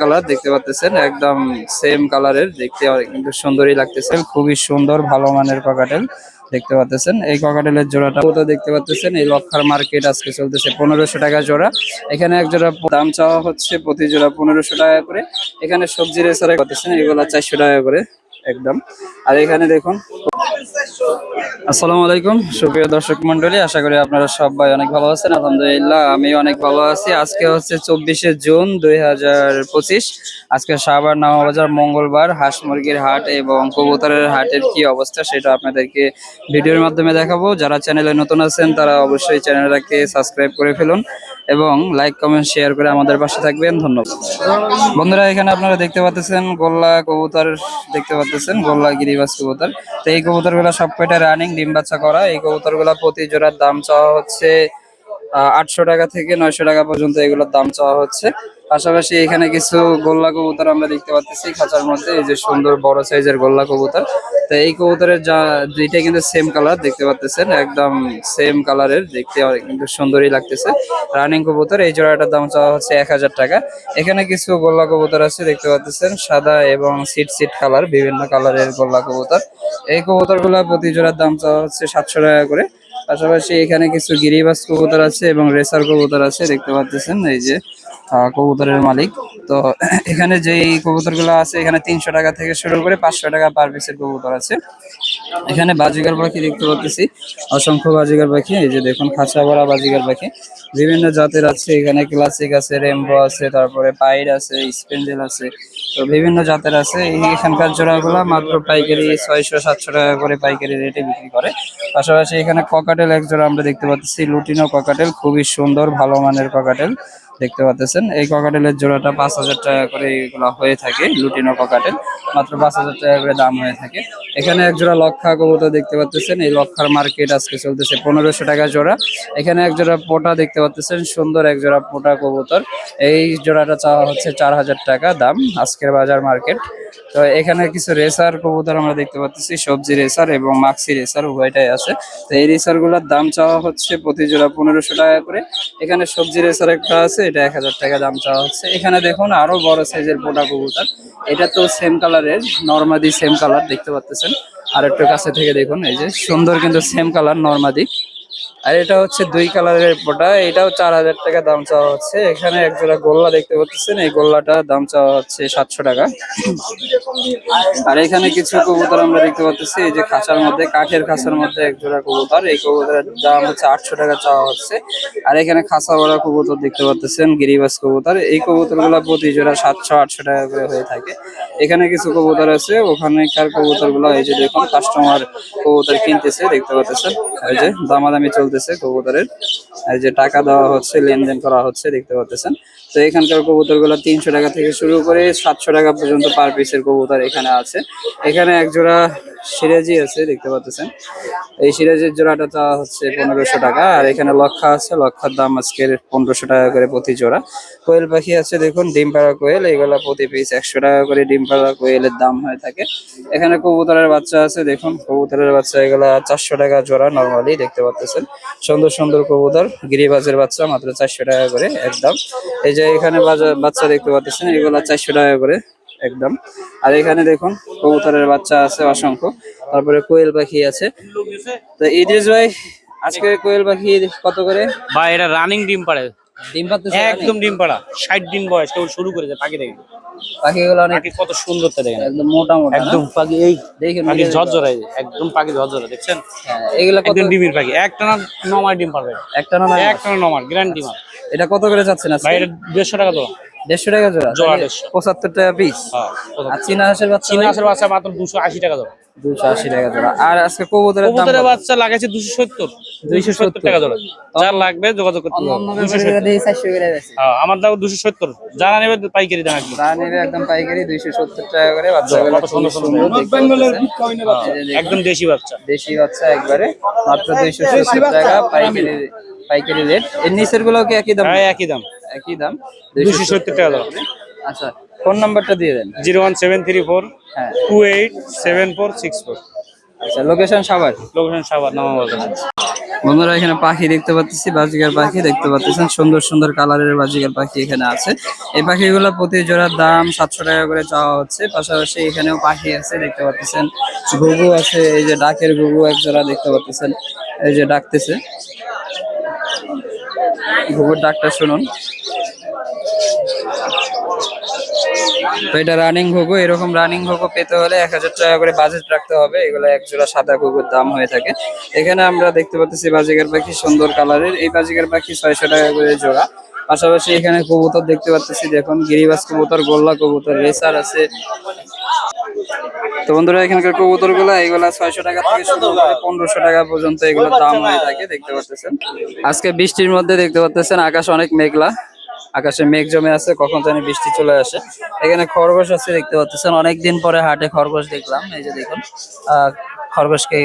Colour দেখতে পাচ্ছেন একদম সেম কালারের, দেখতে কিন্তু সুন্দরই লাগতেছে। খুবই সুন্দর, ভালো মানের ককাটেল দেখতে পাচ্ছেন এই ককাটেলের জোড়াটা তো দেখতে পাচ্ছেন এই লক্ষার মার্কেট আজকে চলতেছে পনেরোশো টাকা জোড়া। এখানে এক জোড়া দাম চাওয়া হচ্ছে প্রতি জোড়া পনেরোশো টাকা করে। এখানে সবজি রেসারে পাচ্ছেন এগুলো চারশো টাকা করে একদম। আর এখানে দেখুন আসসালামু আলাইকুম, সুপ্রিয় দর্শক মন্ডলী আশা করি আপনারা সবাই অনেক ভালো আছেন। আলহামদুলিল্লাহ, আমি অনেক ভালো আছি। আজকে হচ্ছে চব্বিশে জুন দুই হাজার পঁচিশ। আজকে সাবার নামাবাজার মঙ্গলবার, হাঁস মুরগির হাট এবং কবুতরের হাটের কি অবস্থা সেটা আপনাদেরকে ভিডিওর মাধ্যমে দেখাবো। যারা চ্যানেলে নতুন আছেন, তারা অবশ্যই চ্যানেলটাকে সাবস্ক্রাইব করে ফেলুন এবং লাইক, কমেন্ট, শেয়ার করে আমাদের পাশে থাকবেন। ধন্যবাদ। বন্ধুরা, এখানে আপনারা দেখতে পাচ্ছেন গোল্লা কবুতর, দেখতে পাচ্ছেন গোল্লা গিরিবাস কবুতর। তো এই কবুতরগুলো সব কয়টা রানিং ডিম বাচ্চা করা। এই কবুতরগুলো প্রতি জোড়ার দাম চাওয়া হচ্ছে আটশো টাকা থেকে নয়শো টাকা পর্যন্ত এগুলোর দাম চাওয়া হচ্ছে। পাশাপাশি এখানে কিছু গোল্লা কবুতর আমরা দেখতে পাচ্ছি খাঁচার মধ্যে, এই যে সুন্দর বড় সাইজের গোল্লা কবুতর। তো এই কবুতরের যা দুইটা কিন্তু সেম কালার দেখতে পাচ্ছেন একদম সেম কালারের দেখতে কিন্তু সুন্দরই লাগতেছে। রানিং কবুতর, এই জোড়াটার দাম চাওয়া হচ্ছে এক হাজার টাকা। এখানে কিছু গোল্লা কবুতর আছে দেখতে পাচ্ছেন সাদা এবং সিট সিট কালার বিভিন্ন কালারের গোল্লা কবুতর। এই কবুতরগুলা প্রতি জোড়ার দাম চাওয়া হচ্ছে সাতশো টাকা করে। পাশাপাশি এখানে কিছু গিরিবাস কবুতর আছে এবং রেসার কবুতর আছে, দেখতে পাচ্ছেন এই যে কবুতরের মালিক। তো এখানে যে কবুতরগুলো আছে, এখানে তিনশো টাকা থেকে শুরু করে পাঁচশো টাকা পার পিসের কবুতর আছে। এখানে বাজিগার পাখি দেখতে পাচ্ছি অসংখ্য বাজিগার পাখি। এই যে দেখুন, খাঁচা ভরা বাজিগার পাখি। বিভিন্ন জাতের আছে। এখানে ক্লাসিক আছে রেমবো আছে, তারপরে পাইড আছে স্পেন্ডেল আছে। তো বিভিন্ন জাতের আছে। এখানকার জোড়াগুলো মাত্র পাইকারি ছয়শো, সাতশো টাকা করে পাইকারি রেটে বিক্রি করে। পাশাপাশি এখানে ককাটেল এক জোড়া আমরা দেখতে পাচ্ছি লুটিনো ককাটেল খুবই সুন্দর, ভালো মানের ককাটেল দেখতে পাচ্ছেন। এই ককাটেলের জোড়াটা পাঁচ হাজার টাকা করে এগুলো হয়ে থাকে, লুটিনো ককাটেল মাত্র পাঁচ হাজার টাকা করে দাম হয়ে থাকে। এখানে এক জোড়া লক্ষা কবুতর দেখতে পাচ্ছেন, এই লক্ষার মার্কেট আজকে চলতেছে পনেরোশো টাকা জোড়া। এখানে এক জোড়া পোটা দেখতে পাচ্ছেন, সুন্দর এক জোড়া পোটা কবুতর। এই জোড়াটা চাওয়া হচ্ছে চার হাজার টাকা দাম, আজকের বাজার মার্কেট তো এখানে কিছু রেসার কবুতর আমরা দেখতে পাচ্ছি, সবজি রেসার এবং মাক্সি রেসার, উভয়টাই আছে। তো এই রেসারগুলোর দাম চাওয়া হচ্ছে প্রতি জোড়া পনেরোশো টাকা করে। এখানে সবজি রেসার একটা আছে, এটা এক হাজার টাকা দাম চাওয়া হচ্ছে। এখানে দেখুন আরও বড় সাইজের পোটা কবুতর। এটা তো সেম কালারের, নর্মাদি সেম কালার, দেখতে পাচ্ছেন। আর একটু কাছে থেকে দেখুন, এই যে সুন্দর কিন্তু সেম কালার, নর্মাদি। আর এটা হচ্ছে দুই কালারের পোটা, এটাও চার হাজার টাকা দাম চাওয়া হচ্ছে। এখানে এক জোড়া গোল্লা দেখতে পাচ্ছেন, এই গোল্লাটা দাম চাওয়া হচ্ছে সাতশো টাকা। আর এখানে কিছু কবুতর আমরা দেখতে পাচ্ছি, এই যে খাঁচার মধ্যে, কাঠের খাঁচার মধ্যে এক জোড়া কবুতর। এই কবুতরের দাম হচ্ছে আটশো টাকা চাওয়া হচ্ছে। আর এখানে খাঁচা ভরা কবুতর দেখতে পাচ্ছেন, গিরিবাস কবুতর। এই কবুতরগুলা প্রতি জোড়া সাতশো, আটশো টাকা করে হয়ে থাকে। এখানে কিছু কবুতর আছে, ওখানেকার কবুতরগুলো এই যে দেখুন কাস্টমার কবুতর কিনতেছে, দেখতে পাচ্ছেন। এই যে দামাদামি চলতেছে কবুতরের। এই যে টাকা দেওয়া হচ্ছে, লেনদেন করা হচ্ছে, দেখতে পাচ্ছেন। তো এখানকার কবুতরগুলা তিনশো টাকা থেকে শুরু করে সাতশো টাকা পর্যন্ত পার পিসের কবুতর এখানে আছে। এখানে এক জোড়া সিরাজি আছে, দেখতে পাচ্ছেন। এই সিরাজের জোড়াটা তা হচ্ছে পনেরোশো টাকা, আর এখানে লক্ষা আছে। লক্ষার দাম আজকের পনেরোশো টাকা করে প্রতি জোড়া। কোয়েল পাখি আছে, দেখুন, ডিম পাড়া কোয়েল, এগুলো প্রতি পিস একশো টাকা করে ডিম পাড়া কোয়েলের দাম হয়ে থাকে। এখানে কবুতরের বাচ্চা আছে, দেখুন, কবুতরের বাচ্চা, এগুলা চারশো টাকা জোড়া নর্মালি দেখতে পাচ্ছেন। সুন্দর সুন্দর কবুতর, গিরিবাজের বাচ্চা, মাত্র চারশো টাকা করে একদম এই যে এখানে বাচ্চা দেখতে পাচ্ছেন, এগুলা চারশো টাকা করে একদম। আর এখানে দেখুন কবুতরের বাচ্চা আছে অসংখ্য। তারপরে কোয়েল পাখি আছে। তো ইদ্রিস ভাই আজকে কোয়েল পাখি কত করে? বা এটা রানিং ডিম পাড়ে। ডিম পাচ্ছে একদম ডিম পাড়া। ষাট দিন বয়স কেবল শুরু করেছে পাখি দেখে। পাখিগুলো অনেক কত সুন্দর তো দেখেন। একদম মোটা মোটা একদম পাখি এই দেখে পাখি মিলে- ঝরঝরা এই যে, একদম পাখি ঝরঝরা দেখছেন? হ্যাঁ, এগুলা কত? একদম ডিমের পাখি। একটা না নমার ডিম পারবে একটা না একটা নমার গ্র্যান্ড ডিমার এটা কত করে যাচ্ছে না ভাই এটা দেড়শো টাকা তো দেড়শো টাকা জোড়া জোড়া দেড়শো। পঁচাত্তর টাকা পিস হ্যাঁ কত? আর চীনা হাঁসের বাচ্চা চীনা হাঁসের বাচ্চা মাত্র দুশো আশি টাকা দাও দুশো আশি টাকা জোড়া। আর আজকে কবুতরের দাম কবুতরের বাচ্চা লাগাইছে দুশো সত্তর। দুইশো সত্তর। টাকা জোড়া। যার লাগবে যোগাযোগ করতে হবে। হ্যাঁ আমার দাম দুশো সত্তর। যারা নেবে পাইকারি দাম একদম। তা নেবে একদম পাইকারি দুইশো সত্তর টাকা করে বাচ্চা কত সুন্দর সুন্দর একদম দেশি বাচ্চা। দেশি বাচ্চা একবারে মাত্র দুইশো সত্তর টাকা পাইকারি পাইকারি রেট এর নিচেরগুলো কি একই দাম? হ্যাঁ একই দাম। একই দাম? দুশো সত্তর টাকা আচ্ছা ফোন নাম্বারটা দিয়ে দেন। Zero one seven three four হ্যাঁ। Two eight seven four six four. আচ্ছা লোকেশন সাবার? লোকেশন সাবার নামা বাজার বন্ধুরা এখানে পাখি দেখতে পাচ্ছি বাজিকার পাখি দেখতে পাচ্ছেন সুন্দর সুন্দর কালারের বাজিকার পাখি এখানে আছে। এই পাখিগুলো প্রতি জোড়ার দাম সাতশো টাকা করে চাওয়া হচ্ছে। পাশাপাশি এখানেও পাখি আছে দেখতে পাচ্ছেন ঘুঘু আছে এই যে ডাকের ঘুঘু এক জোড়া দেখতে পাচ্ছেন এই যে ডাকতেছে। ঘুঘুর ডাকটা শুনুন। তো এটা রানিং ঘুঘু, এরকম রানিং ঘুঘু পেতে হলে এক হাজার টাকা করে বাজেট রাখতে হবে। এগুলো এক জোড়া সাদা ঘুঘুর দাম হয়ে থাকে। এখানে আমরা দেখতে পাচ্ছি বাজিকার পাখি সুন্দর কালারের এই বাজিকার পাখি ছয়শো টাকা করে জোড়া। পাশাপাশি এখানে কবুতর দেখতে পাচ্ছি দেখুন গিরিবাস কবুতর, গোল্লা কবুতর, রেসার আছে। তো বন্ধুরা, এখানকার কবুতরগুলা এগুলা ছয়শো টাকা থেকে শুরু করে পনেরোশো টাকা পর্যন্ত এগুলোর দাম হয়ে থাকে, দেখতে পাচ্ছেন। আজকে বৃষ্টির মধ্যে দেখতে পাচ্ছেন, আকাশ অনেক মেঘলা। আকাশে মেঘ জমে আছে, কখন জানি বৃষ্টি চলে আসে। এখানে খরগোশ আছে, দেখতে পাচ্ছেন। অনেকদিন পরে হাটে খরগোশ দেখলাম, এই যে দেখুন খরগোশকে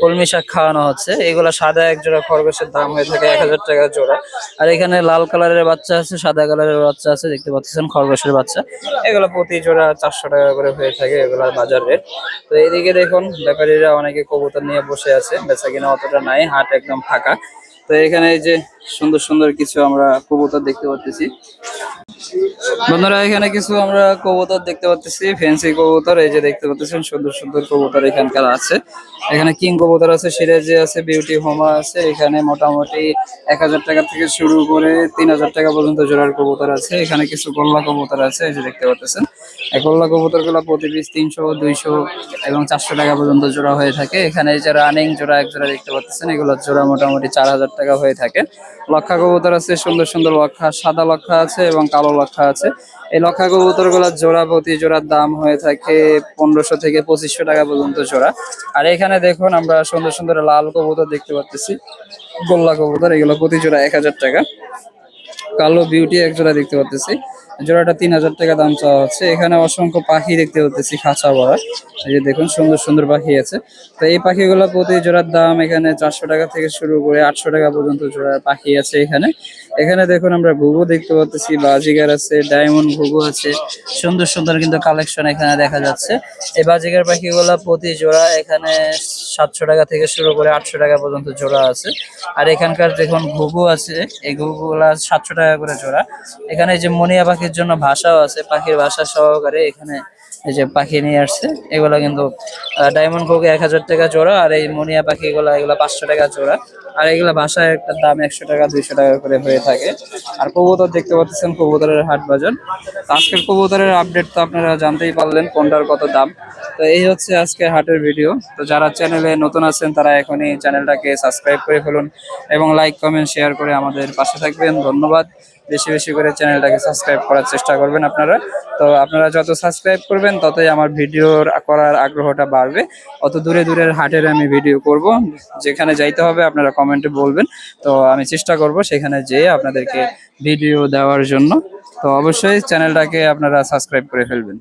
কলমি শাক খাওয়ানো হচ্ছে, এগুলা সাদা এক জোড়া খরগোশের দাম হয়ে থাকে এক হাজার টাকা জোড়া। আর এখানে লাল কালারের বাচ্চা আছে, সাদা কালারের বাচ্চা আছে, দেখতে পাচ্ছেন খরগোশের বাচ্চা। এগুলো প্রতি জোড়া চারশো টাকা করে হয়ে থাকে এগুলার বাজার রেট। তো এইদিকে দেখুন, ব্যাপারীরা অনেকে কবুতর নিয়ে বসে আছে, বেচা কিনা অতটা নাই, হাট একদম ফাঁকা। তো এখানে যে সুন্দর সুন্দর কিছু আমরা কবুতর দেখতে পাচ্ছি। বন্ধুরা, এখানে কিছু আমরা কবুতর দেখতে পাচ্ছি ফ্যান্সি কবুতর, এই যে দেখতে পাচ্ছেন সুন্দর সুন্দর কবুতর এখানকার আছে। এখানে কিং কবুতর আছে, সিরাজে আছে বিউটি হোমা আছে, এখানে মোটামুটি এক হাজার টাকা থেকে শুরু করে তিন হাজার টাকা পর্যন্ত জোড়ার কবুতর আছে। এখানে কিছু গোল্লা কবুতর আছে, এই যে দেখতে পাচ্ছেন গোল্লা কবুতরগুলো প্রতি পিস তিনশো, দুইশো এবং চারশো টাকা পর্যন্ত জোড়া হয়ে থাকে। এখানে যে রানিং জোড়া, এক জোড়া দেখতে পাচ্ছেন এগুলো জোড়া মোটামুটি চার হাজার টাকা হয়ে থাকে। লক্ষা কবুতর আছে, সুন্দর সুন্দর লক্ষা, সাদা লক্ষা আছে এবং কালো লক্ষা আছে। এই লক্ষা কবুতরগুলোর জোড়া প্রতি জোড়ার দাম হয়ে থাকে পনেরোশো থেকে পঁচিশশো টাকা পর্যন্ত জোড়া। আর এখানে দেখুন, আমরা সুন্দর সুন্দর লাল কবুতর দেখতে পাচ্ছি গোল্লা কবুতর, এগুলো প্রতি জোড়া এক হাজার টাকা। কালো বিউটি এক জোড়া দেখতে পাচ্ছি জোড়াটা তিন হাজার টাকা দাম চাওয়া হচ্ছে। এখানে অসংখ্য পাখি দেখতে পাচ্ছি খাঁচা ভরা। এই যে দেখুন, সুন্দর সুন্দর পাখি আছে। তো এই পাখিগুলো প্রতি জোড়ার দাম এখানে চারশো টাকা থেকে শুরু করে আটশো টাকা পর্যন্ত জোড়ার পাখি আছে এখানে। এখানে দেখুন, আমরা ঘুঘু দেখতে পাচ্ছি বাজিগার আছে, ডায়মন্ড ঘুঘু আছে। সুন্দর সুন্দর কিন্তু কালেকশন এখানে দেখা যাচ্ছে। এই বাজিগার পাখিগুলো প্রতি জোড়া এখানে সাতশো টাকা থেকে শুরু করে আটশো টাকা পর্যন্ত জোড়া আছে। আর এখানকার দেখুন ঘুঘু আছে, এই ঘুঘুগুলা সাতশো টাকা করে জোড়া। এখানে যে মনিয়া পাখির জন্য ভাষাও আছে, পাখির ভাষা সহকারে এখানে এই যে পাখি নিয়ে আসছে। এগুলো কিন্তু ডায়মন্ড ঘুঘু এক হাজার টাকা জোড়া আর এই মনিয়া পাখিগুলো, এগুলো পাঁচশো টাকা জোড়া। আর এগুলো বাসায় একটা দাম একশো টাকা, দুইশো টাকা করে হয়ে থাকে। আর কবুতর দেখতে পাচ্ছেন, কবুতরের হাট বাজার। আজকের কবুতরের আপডেট তো আপনারা জানতেই পারলেন কোনটার কত দাম। তো এই হচ্ছে আজকে হাটের ভিডিও তো যারা চ্যানেলে নতুন আছেন, তারা এখনই চ্যানেলটাকে সাবস্ক্রাইব করে ফেলুন এবং লাইক কমেন্ট শেয়ার করে আমাদের পাশে থাকবেন। ধন্যবাদ। বেশি বেশি করে চ্যানেলটাকে সাবস্ক্রাইব করার চেষ্টা করবেন আপনারা। তো আপনারা যত সাবস্ক্রাইব করবেন, ততই আমার ভিডিও করার আগ্রহটা বাড়বে। অত দূরে দূরের হাটের আমি ভিডিও করব, যেখানে যাইতে হবে আপনারা কমেন্টে বলবেন। তো আমি চেষ্টা করব সেখানে যেয়ে আপনাদেরকে ভিডিও দেওয়ার জন্য। তো অবশ্যই চ্যানেলটাকে আপনারা সাবস্ক্রাইব করে ফেলবেন।